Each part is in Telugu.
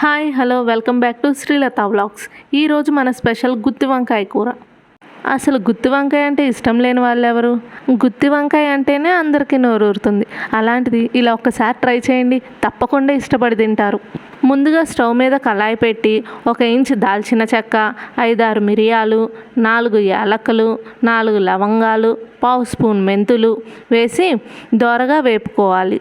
Hi hello welcome back to Srilatha vlogs. ఈరోజు మన స్పెషల్ గుత్తి వంకాయ కూర. అసలు గుత్తి వంకాయ అంటే ఇష్టం లేని వాళ్ళు ఎవరు గుత్తి వంకాయ అంటేనే అందరికీ నోరూరుతుంది. అలాంటిది ఇలా ఒక్కసారి ట్రై చేయండి తప్పకుండా ఇష్టపడి తింటారు. ముందుగా స్టవ్ మీద కళాయి పెట్టి ఒక ఇంచు దాల్చిన చెక్క ఐదారు మిరియాలు నాలుగు యాలకులు నాలుగు లవంగాలు పావు స్పూన్ మెంతులు వేసి దోరగా వేపుకోవాలి.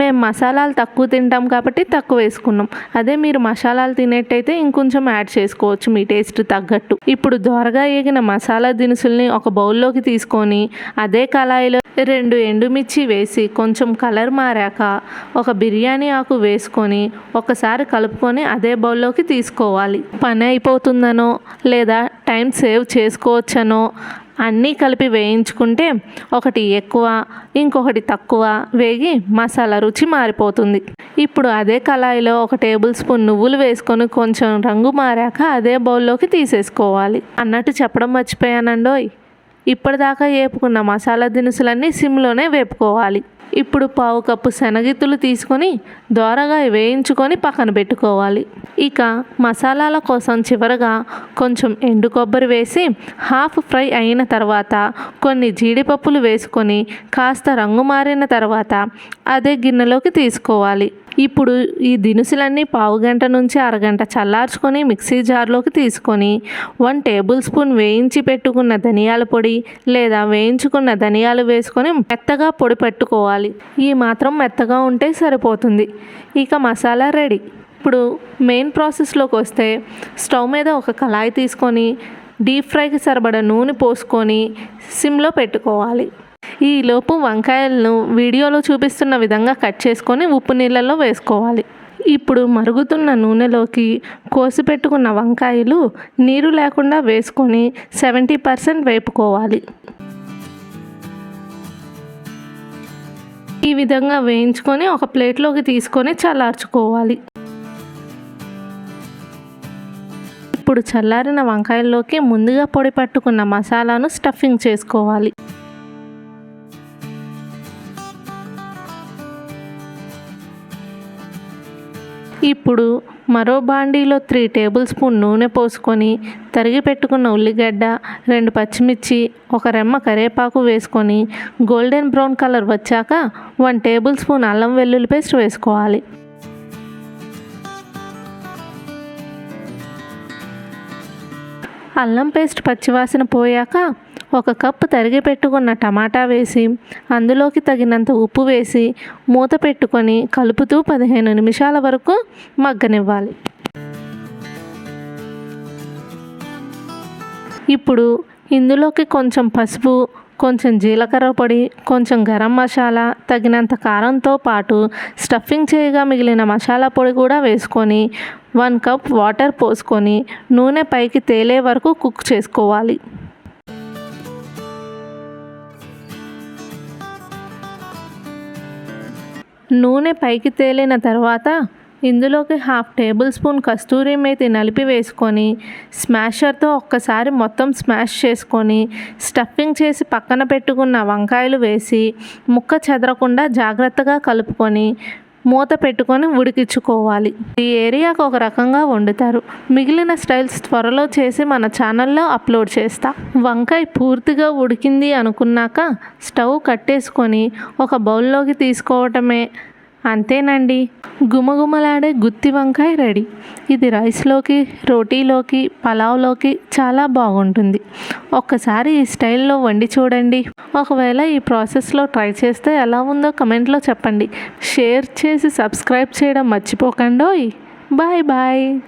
మేము మసాలాలు తక్కువ తింటాం కాబట్టి తక్కువ వేసుకున్నాం. అదే మీరు మసాలాలు తినేట్టయితే ఇంకొంచెం యాడ్ చేసుకోవచ్చు మీ టేస్ట్ తగ్గట్టు. ఇప్పుడు దోరగా ఏగిన మసాలా దినుసుల్ని ఒక బౌల్లోకి తీసుకొని అదే కళాయిలో రెండు ఎండుమిర్చి వేసి కొంచెం కలర్ మారాక ఒక బిర్యానీ ఆకు వేసుకొని ఒకసారి కలుపుకొని అదే బౌల్లోకి తీసుకోవాలి. పని అయిపోతుందనో లేదా టైం సేవ్ చేసుకోవచ్చనో అన్నీ కలిపి వేయించుకుంటే ఒకటి ఎక్కువ ఇంకొకటి తక్కువ వేగి మసాలా రుచి మారిపోతుంది. ఇప్పుడు అదే కళాయిలో ఒక టేబుల్ స్పూన్ నువ్వులు వేసుకొని కొంచెం రంగు మారాక అదే బౌల్లోకి తీసేసుకోవాలి. అన్నట్టు చెప్పడం మర్చిపోయానండోయ్. ఇప్పటిదాకా వేపుకున్న మసాలా దినుసులన్నీ సిమ్లోనే వేపుకోవాలి. ఇప్పుడు పావు కప్పు శనగిత్తులు తీసుకొని దోరగా వేయించుకొని పక్కన పెట్టుకోవాలి. ఇక మసాలాల కోసం చివరగా కొంచెం ఎండు కొబ్బరి వేసి హాఫ్ ఫ్రై అయిన తర్వాత కొన్ని జీడిపప్పులు వేసుకొని కాస్త రంగు మారిన తర్వాత అదే గిన్నెలోకి తీసుకోవాలి. ఇప్పుడు ఈ దినుసులన్నీ పావు గంట నుంచి అరగంట చల్లార్చుకొని మిక్సీ జార్లోకి తీసుకొని వన్ టేబుల్ స్పూన్ వేయించి పెట్టుకున్న ధనియాల పొడి లేదా వేయించుకున్న ధనియాలు వేసుకొని మెత్తగా పొడి పెట్టుకోవాలి. ఈ మాత్రం మెత్తగా ఉంటే సరిపోతుంది. ఇక మసాలా రెడీ. ఇప్పుడు మెయిన్ ప్రాసెస్లోకి వస్తే స్టవ్ మీద ఒక కళాయి తీసుకొని డీప్ ఫ్రైకి సరిపడ నూనె పోసుకొని సిమ్లో పెట్టుకోవాలి. ఈలోపు వంకాయలను వీడియోలో చూపిస్తున్న విధంగా కట్ చేసుకొని ఉప్పు నీళ్ళల్లో వేసుకోవాలి. ఇప్పుడు మరుగుతున్న నూనెలోకి కోసి పెట్టుకున్న వంకాయలు నీరు లేకుండా వేసుకొని సెవెంటీ పర్సెంట్ వేపుకోవాలి. ఈ విధంగా వేయించుకొని ఒక ప్లేట్లోకి తీసుకొని చల్లార్చుకోవాలి. ఇప్పుడు చల్లారిన వంకాయల్లోకి ముందుగా పొడి పట్టుకున్న మసాలాను స్టఫింగ్ చేసుకోవాలి. ఇప్పుడు మరో బాండీలో త్రీ టేబుల్ స్పూన్ నూనె పోసుకొని తరిగి పెట్టుకున్న ఉల్లిగడ్డ రెండు పచ్చిమిర్చి ఒక రెమ్మ కరివేపాకు వేసుకొని గోల్డెన్ బ్రౌన్ కలర్ వచ్చాక వన్ టేబుల్ స్పూన్ అల్లం వెల్లుల్లి పేస్ట్ వేసుకోవాలి. అల్లం పేస్ట్ పచ్చివాసన పోయాక ఒక కప్పు తరిగి పెట్టుకున్న టమాటా వేసి అందులోకి తగినంత ఉప్పు వేసి మూత పెట్టుకొని కలుపుతూ పదిహేను నిమిషాల వరకు మగ్గనివ్వాలి. ఇప్పుడు ఇందులోకి కొంచెం పసుపు కొంచెం జీలకర్ర పొడి కొంచెం గరం మసాలా తగినంత కారంతో పాటు స్టఫింగ్ చేయగా మిగిలిన మసాలా పొడి కూడా వేసుకొని వన్ కప్ వాటర్ పోసుకొని నూనె పైకి తేలే వరకు కుక్ చేసుకోవాలి. నూనె పైకి తేలిన తర్వాత ఇందులోకి హాఫ్ టేబుల్ స్పూన్ కస్తూరి మేతి నలిపి వేసుకొని స్మాషర్తో ఒక్కసారి మొత్తం స్మాష్ చేసుకొని స్టఫింగ్ చేసి పక్కన పెట్టుకున్న వంకాయలు వేసి ముక్క చెదరకుండా జాగ్రత్తగా కలుపుకొని మూత పెట్టుకొని ఉడికించుకోవాలి. ఈ ఏరియాకు ఒక రకంగా వండుతారు. మిగిలిన స్టైల్స్ త్వరలో చేసి మన ఛానల్లో అప్లోడ్ చేస్తా. వంకాయ పూర్తిగా ఉడికింది అనుకున్నాక స్టవ్ కట్టేసుకొని ఒక బౌల్లోకి తీసుకోవటమే. అంతేనండి. గుమగుమలాడే గుత్తి వంకాయ రెడీ. ఇది రైస్లోకి రోటీలోకి పలావ్లోకి చాలా బాగుంటుంది. ఒక్కసారి ఈ స్టైల్లో వండి చూడండి. ఒకవేళ ఈ ప్రాసెస్లో ట్రై చేస్తే ఎలా ఉందో కమెంట్లో చెప్పండి. షేర్ చేసి సబ్స్క్రైబ్ చేయడం మర్చిపోకండోయ్. Bye bye.